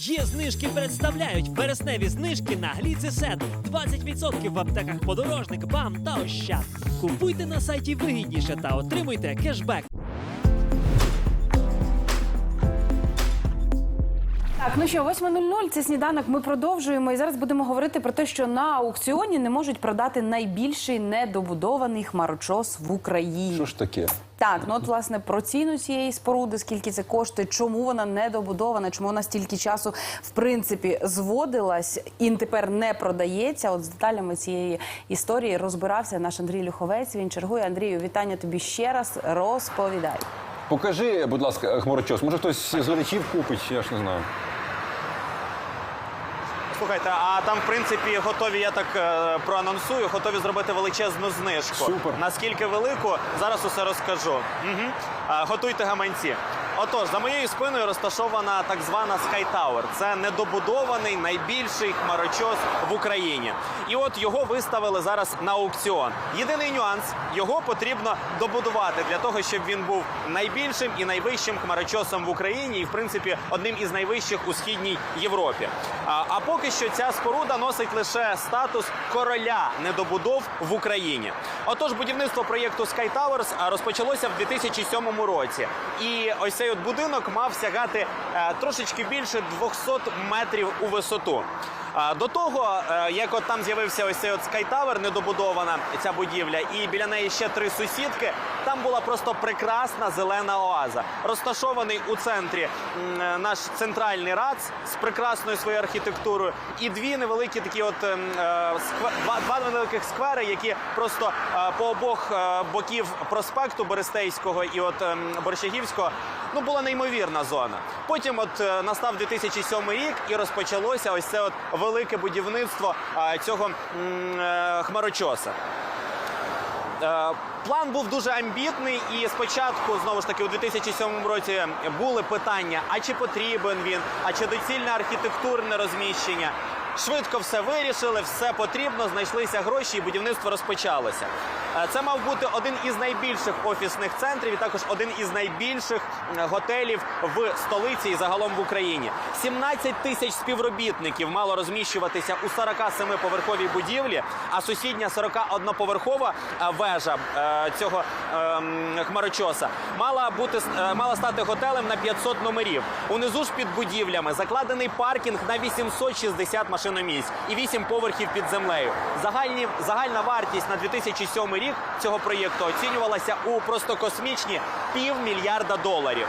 Є знижки представляють вересневі знижки на гліцесет. 20% в аптеках подорожник, бам та ощад. Купуйте на сайті вигідніше та отримуйте кешбек. Так, ну що, 8.00, це сніданок. Ми продовжуємо і зараз будемо говорити про те, що на аукціоні не можуть продати найбільший недобудований хмарочос в Україні. Що ж таке? Так, ну от власне про ціну цієї споруди, скільки це коштує, чому вона недобудована, чому вона стільки часу в принципі зводилась і тепер не продається. От з деталями цієї історії розбирався наш Андрій Люховець. Він чергує. Андрію, вітання тобі ще раз. Розповідай. Покажи, будь ласка, хмарочос. Може хтось з глядачів купить, я ж не знаю. Слухайте, а там, в принципі, готові, я так е, проанонсую, готові зробити величезну знижку. Супер. Наскільки велику, зараз усе розкажу. Угу. готуйте гаманці. Отож, за моєю спиною розташована так звана Sky Tower. Це недобудований найбільший хмарочос в Україні. І от його виставили зараз на аукціон. Єдиний нюанс його потрібно добудувати для того, щоб він був найбільшим і найвищим хмарочосом в Україні, і в принципі одним із найвищих у східній Європі. А, а поки що ця споруда носить лише статус короля недобудов в Україні. Отож, будівництво проєкту Sky Towers розпочалося в 2007 році. І ось цей от будинок мав сягати е, трошечки більше 200 метрів у висоту. До того, е, як от там з'явився ось цей от Tower, недобудована ця будівля, і біля неї ще три сусідки. Там була просто прекрасна зелена оаза. Розташований у центрі е, наш центральний РАЦ з прекрасною своєю архітектурою, і дві невеликі такі, от е, два, два невеликих сквери, які просто по обох боків проспекту Берестейського і от ем, Борщагівського. Ну, була неймовірна зона. Потім, от настав 2007 рік, і розпочалося ось це от велике будівництво е, цього е, хмарочоса. Е, План був дуже амбітний, і спочатку знову ж таки у 2007 році були питання: а чи потрібен він, а чи доцільне архітектурне розміщення. Швидко все вирішили, все потрібно, знайшлися гроші, і будівництво розпочалося. Е, Це мав бути один із найбільших офісних центрів, і також один із найбільших е, готелів в столиці і загалом в Україні. 17 тисяч співробітників мало розміщуватися у 47-поверховій будівлі, а сусідня 41-поверхова е, вежа цього ем, хмарочоса мала бути мала стати готелем на 500 номерів. Унизу ж під будівлями закладений паркінг на 860 машиномісць і 8 поверхів під землею. Загальні загальна вартість на 2007 рік цього проєкту оцінювалася у просто космічні півмільярда доларів.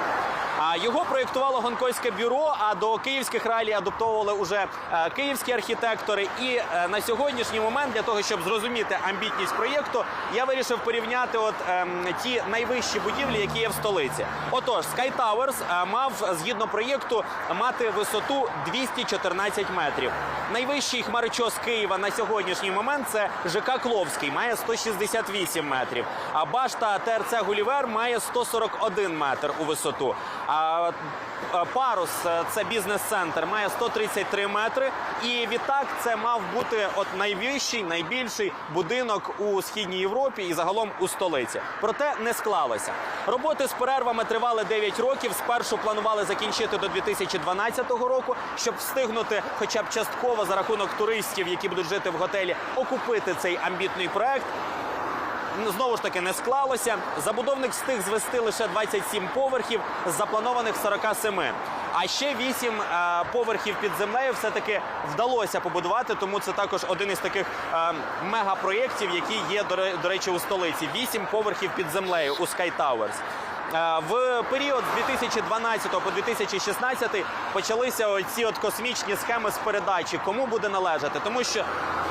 Його проєктувало гонконгське бюро. А до київських реалій адаптовували уже е, київські архітектори. І е, на сьогоднішній момент, для того, щоб зрозуміти амбітність проєкту, я вирішив порівняти от ем, ті найвищі будівлі, які є в столиці. Отож, Sky Towers е, мав згідно проєкту мати висоту 214 метрів. Найвищий хмарочос Києва на сьогоднішній момент це ЖК Кловський, має 168 метрів. А башта ТРЦ Гулівер має 141 метр у висоту. Е, парус е, це бізнес-центр, має 133 метри. І відтак це мав бути от найвищий, найбільший будинок у східній Європі і загалом у столиці. Проте не склалося. Роботи з перервами тривали 9 років. Спершу планували закінчити до 2012 року, щоб встигнути, хоча б частково за рахунок туристів, які будуть жити в готелі, окупити цей амбітний проект. Знову ж таки не склалося. Забудовник встиг звести лише 27 поверхів з запланованих 47. А ще 8 е, поверхів під землею все-таки вдалося побудувати, тому це також один із таких е, мегапроєктів, які є, до речі, у столиці. 8 поверхів під землею у Sky Towers. Е, В період з 2012 по 2016 почалися оці от космічні схеми з передачі. Кому буде належати? Тому що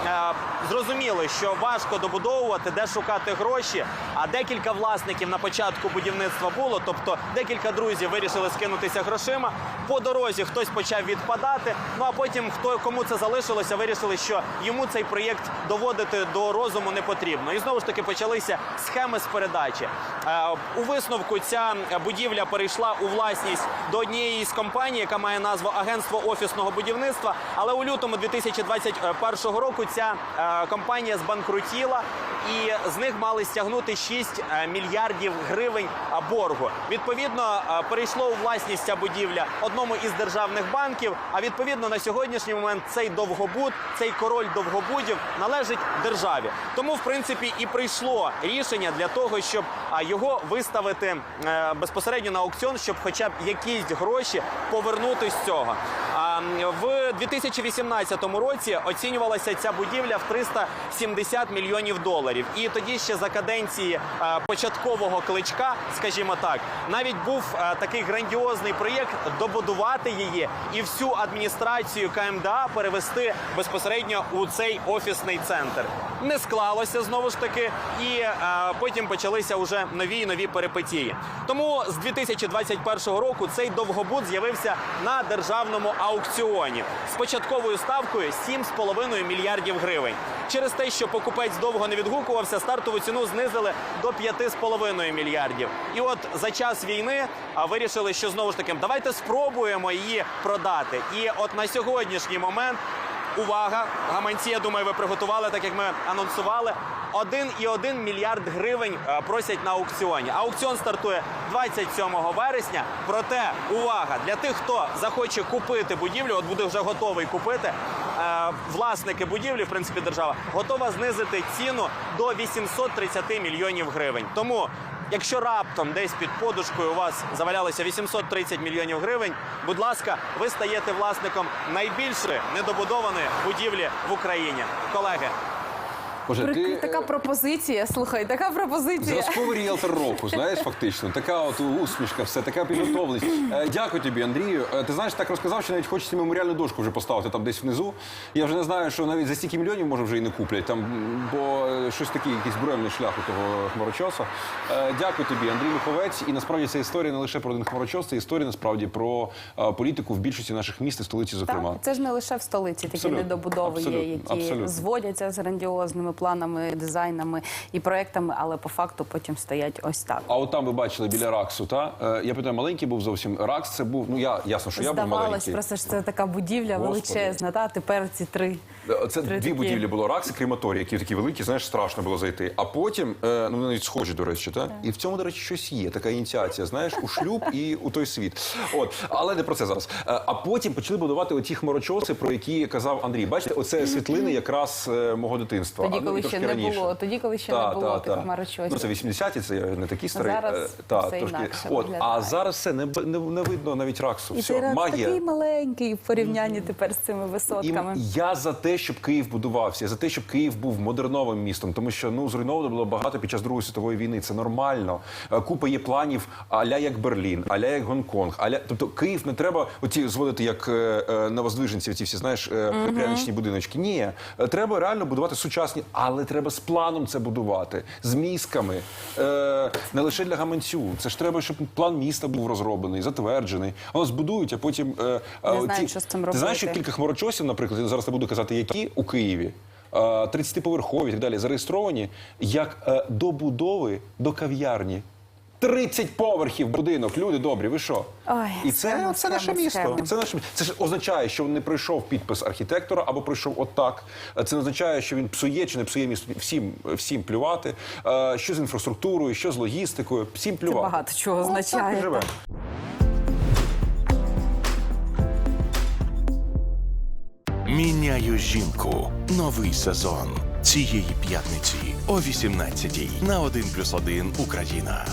е, зрозуміли, що важко добудовувати, де шукати гроші. А декілька власників на початку будівництва було. Тобто декілька друзів вирішили скинутися грошима. По дорозі хтось почав відпадати. Ну а потім, хто кому це залишилося, вирішили, що йому цей проєкт доводити до розуму не потрібно. І знову ж таки почалися схеми з передачі. Е, У висновку ця будівля перейшла у власність до однієї з компаній, яка має назву Агентство офісного будівництва. Але у лютому 2021 року ця е, компанія збанкрутіла, і з них мали стягнути 6 е, мільярдів гривень боргу. Відповідно, е, перейшло у власність ця будівля одному із державних банків. А відповідно на сьогоднішній момент цей довгобуд, цей король довгобудів належить державі. Тому, в принципі, і прийшло рішення для того, щоб його виставити безпосередньо на аукціон, щоб хоча б якісь гроші повернути з цього. В 2018 році оцінювалася ця будівля в 370 мільйонів доларів. І тоді ще за каденції е, початкового кличка, скажімо так, навіть був е, такий грандіозний проєкт добудувати її і всю адміністрацію КМДА перевести безпосередньо у цей офісний центр. Не склалося знову ж таки, і е, потім почалися вже нові і нові перипетії. Тому з 2021 року цей довгобуд з'явився на державному аукціоні з початковою ставкою 7,5 мільярдів гривень. Через те, що покупець довго не відгукувався, стартову ціну знизили до 5,5 мільярдів. І от за час війни вирішили, що знову ж таки давайте спробуємо її продати. І от на сьогоднішній момент Увага! Гаманці, я думаю, ви приготували, так як ми анонсували. 1,1 мільярд гривень е, просять на аукціоні. Аукціон стартує 27 вересня. Проте увага для тих, хто захоче купити будівлю, от буде вже готовий купити. е, Власники будівлі, в принципі, держава готова знизити ціну до 830 мільйонів гривень. Тому Якщо раптом десь під подушкою у вас завалялося 830 мільйонів гривень, будь ласка, ви стаєте власником найбільшої недобудованої будівлі в Україні. Колеги, Боже, Прик- ти Така е, пропозиція. Слухай, така пропозиція. зразковий ріелтор року, знаєш, фактично. Така от усмішка, все, така підготовленість. Е, Дякую тобі, Андрію. Е, Ти знаєш, так розказав, що навіть хочеться меморіальну дошку вже поставити там десь внизу. Я вже не знаю, що навіть за стільки мільйонів може вже і не куплять, там, бо щось таке, якийсь буремний шлях у того хмарочоса. Дякую тобі, Андрій Луховець. І насправді ця історія не лише про один хмарочос, це історія насправді про політику в більшості наших міст і столиці, зокрема. Так, це ж не лише в столиці такі Абсолютно, недобудови є, які абсолютно. зводяться з грандіозними планами, дизайнами і проектами, але по факту потім стоять ось так. А от там ви бачили біля Раксу, та е, я питаю, маленький був зовсім. Ракс це був. Ну я ясно, що я був Здавалось, маленький. просто ж це така будівля Господи. величезна. Та тепер ці три. Е, Це Три дві такі. будівлі було Ракс і крематорій, які такі великі, знаєш, страшно було зайти. А потім, е, ну вони навіть схожі, до речі, так? І в цьому, до речі, щось є. Така ініціація, знаєш, у шлюб і у той світ. От, але не про це зараз. Е, А потім почали будувати оті хмарочоси, про які казав Андрій. Бачите, оце світлини якраз е, мого дитинства. Тоді, А, ну, коли і ще не раніше. було, тоді, коли ще Та, не було та, тих та. хмарочосів. Ну, це 80-ті, це я не такий старий. Зараз Е, та, все трошки. інакше От, а виглядає. зараз все не, не, не видно навіть Раксу. І все, ти магія. такий маленький в порівнянні тепер з цими І висотками. я за те, щоб Київ будувався, за те, щоб Київ був модерновим містом, тому що ну зруйновано було багато під час Другої світової війни. Це нормально. Е, Купа є планів, аля як Берлін, аля як Гонконг, аля тобто Київ не треба оті зводити як е, е, на воздвиженці, ці всі знаєш пряничні будиночки. Ні, треба реально будувати сучасні, але треба з планом це будувати, з мізками, не лише для гаманцю. Це ж треба, щоб план міста був розроблений, затверджений. Воно збудують, а потім Не оті- знають, що з цим Ти знаєш, що кілька хмарочосів, наприклад, я зараз не буду казати, які у Києві. е, 30-поверхові і так далі, зареєстровані як е, добудови до кав'ярні. 30 поверхів будинок, люди добрі, ви що? Ой, і це, схема, це наше схема, місто. схема. Це наше це ж означає, що не пройшов підпис архітектора або пройшов отак. Е, Це не означає, що він псує чи не псує місто. Всім всім плювати. Е, Що з інфраструктурою, що з логістикою, всім Це багато чого і означає. Міняю жінку. Новий сезон цієї п'ятниці о 18-й на 1+,1 Україна.